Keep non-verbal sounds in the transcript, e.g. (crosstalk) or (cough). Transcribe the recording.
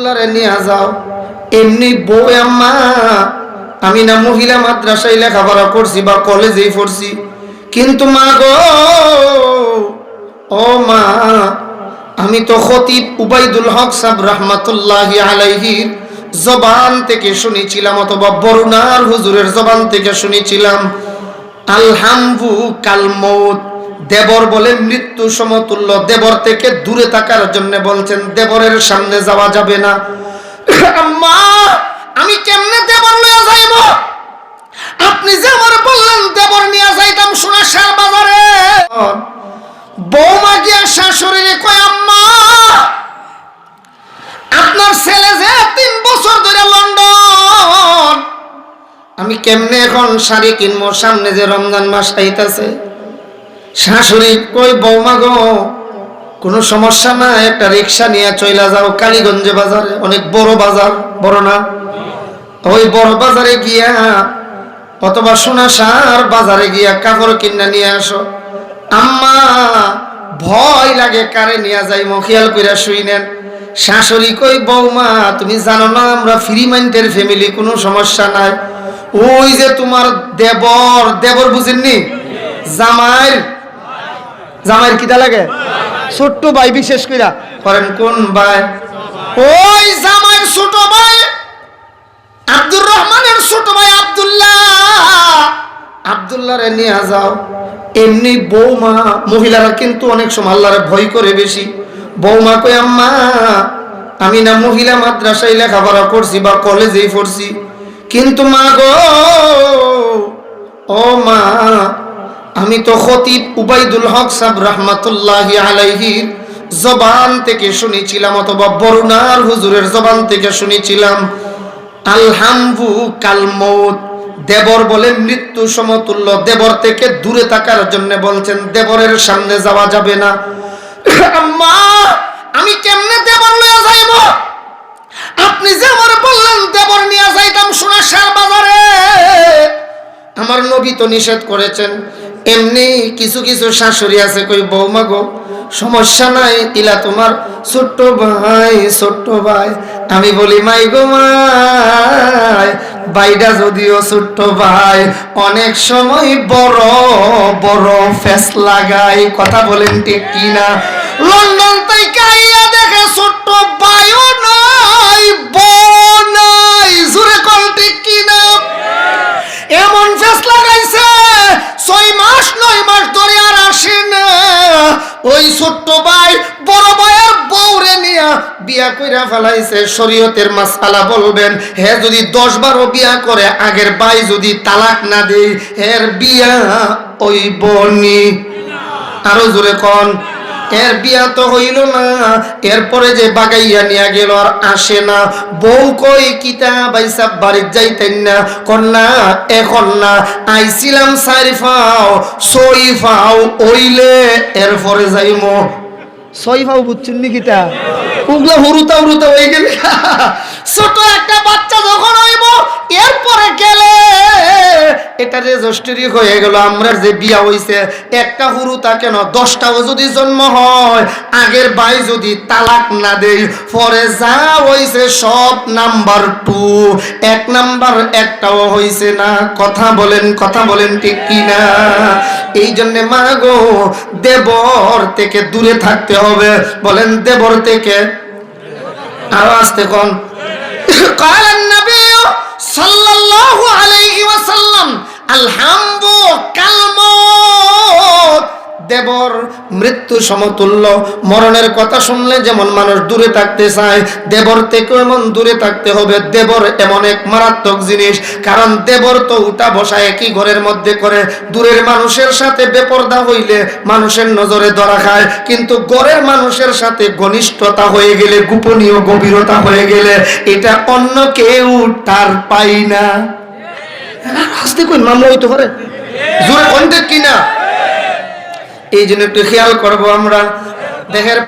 আবদুল্লাহরে নিয়ে যাও। এমনি বউ আম্মা, আমি না মহিলা মাদ্রাসায় লেখাপড়া করছি বা কলেজেই পড়ছি। কিন্তু মা গো, ও মা, আমি তো খতিব উবাইদুল হক সাহ রহমাতুল্লাহি আলাইহির জবান থেকে শুনেছিলাম অথবা বরুণার হুজুরের জবান থেকে শুনেছিলাম আলহামবু কালমৌত দেবর বলে মৃত্যু সমতুল্য। দেবর থেকে দূরে থাকার জন্য বলছেন, দেবরের সামনে যাওয়া যাবে না। (clears throat) আম্মা, আমি কেমনে দেবর লয়ে যাইব? আপনি যে আমার বললেন দেবর নিয়ে যাইতাম সোনাশার বাজারে। বৌমা গিয়া শাশুড়িরে কয়, আম্মা, আপনার ছেলে যে তিন বছর ধরে লন্ডন, আমি কেমনে এখন শাড়ি কিনবো? সামনে যে রমজান মাস আইতাছে। শাশুড়ি কই, বৌমা গো? কোনো সমস্যা না একটা রিক্সা নিয়ে চইলা যাও। কালীগঞ্জে বাজারে, অনেক বড় বাজার, বড় না? ওই বড় বাজারে গিয়া অথবা সোনাসার বাজারে গিয়া কাপড় কিনা নিয়ে আসো। আম্মা, ভয় লাগে কারে নিয়ে যাই, মখিয়াল কইরা শুই নেন। শাশুড়ি কই, বৌমা, তুমি জানো না আমরা ফ্রি মাইন্ডের ফ্যামিলি, কোনো সমস্যা নাই। ওই যে তোমার দেবর দেবর বুঝেননি? জামাইর জামাইর কিটা লাগে? ছোট্ট ভাই বিশেষ কইরা, করেন, কোন ভাই? ওই জামাইর ছোট ভাই, আব্দুর রহমানের ছোট ভাই আব্দুল্লাহ। আব্দুল্লাহরে নিয়ে যাও। এমনি বৌমা, মহিলারা কিন্তু অনেক সময় আল্লাহরে ভয় করে বেশি। বৌমা কই আম্মা, আমি না মহিলা মাদ্রাসায় লেখাপড়া করছি বা কলেজেই পড়ছি। কিন্তু মা গো, ও মা আমি তো খতিব উবাইদুল হক সাহ রহমাতুল্লাহি আলাইহির জবান থেকে শুনেছিলাম অথবা বরুণার হুজুরের জবান থেকে শুনেছিলাম আলহামবু কালমৌত। দেবর বলে মৃত্যু সমতুল্য, দেবর থেকে দূরে থাকার জন্য বলছেন, দেবরের সামনে যাওয়া যাবে না। আম্মা, আমি কেমনে দেবর লয়ে যাইব? আপনি যে আমার বললেন দেবর নিয়ে যাইতাম সোনাশার বাজারে। আমার নবী তো নিষেধ করেছেন এমনি কিছু কিছু শাশুড়ি আছে, কই, বৌমা গো, সমস্যা নাই, ইলা তোমার ছোট্ট ভাই ছোট্ট ভাই। আমি বলি, মাই গো মাই বাইডা যদিও ছোট্ট ভাই, অনেক সময় বড় বড় ফেস লাগাই কথা বলেন ঠিক কিনা? লন্ডন থেকে আইয়া দেখে ছোট্ট ভাইও ছোট্ট ভাই, বড় ভাইয়ের বউরে নিয়া বিয়া কইরা ফেলাইছে, শরীয়তের মাসালা বলবেন, হে যদি দশ বারো বিয়া করে, আগের ভাই যদি তালাক না দেয় এর বিয়া ওই বনি আরও জোরে কন। এর বিয়া তো হইল না। এরপরে যে বাগাইয়া নিয়ে গেল আর আসে না। বউ কই কিতা বাইসা বাড়ির যাইতেন না। কন্যা এখন না আইছিলাম সারি ফাও সই ফাও ওইলে এরপরে যাইমো। সই ফাও বুঝছেন নি কিতা? উগলা হুরুতা হুরুতা হয়ে গেলে। (laughs) ছোট একটা বাচ্চা যখন হইব এরপরে গেলে এটা রেজিস্ট্রি হয়ে গেল আমরা যে বিয়া হইছে একটা হুরুতা কেন দশটাও যদি জন্ম হয় আগের ভাই যদি তালাক না দেই পরে যা হইছে সব নাম্বার টু এক নাম্বার একটাও হইছে না কথা বলেন কথা বলেন ঠিক কিনা এই জন্য মা গো দেবর থেকে দূরে থাকতে হবে বলেন দেবর থেকে আরো আসতে কোন قال النبي صلى الله عليه وسلم আলহামদু কালমত। দেবর, মৃত্যু সমতুল্য। মরণের কথা শুনলে যেমন মানুষ দূরে থাকতে চায়, দেবর থেকেও এমন দূরে থাকতে হবে, দেবর এমন এক মারাত্মক জিনিস। কারণ দেবর তো উঠা বসা একই ঘরের মধ্যে করে। দূরের মানুষের সাথে বেপর্দা হইলে মানুষের নজরে ধরা খায়। কিন্তু গড়ের মানুষের সাথে ঘনিষ্ঠতা হয়ে গেলে, গোপনীয় গভীরতা হয়ে গেলে, এটা অন্য কেউ তার পাই না। হাসতে কই মামলা হইতে পারে? জোরে কন্টেক কিনা। এই জন্য একটু খেয়াল করব আমরা। দেহের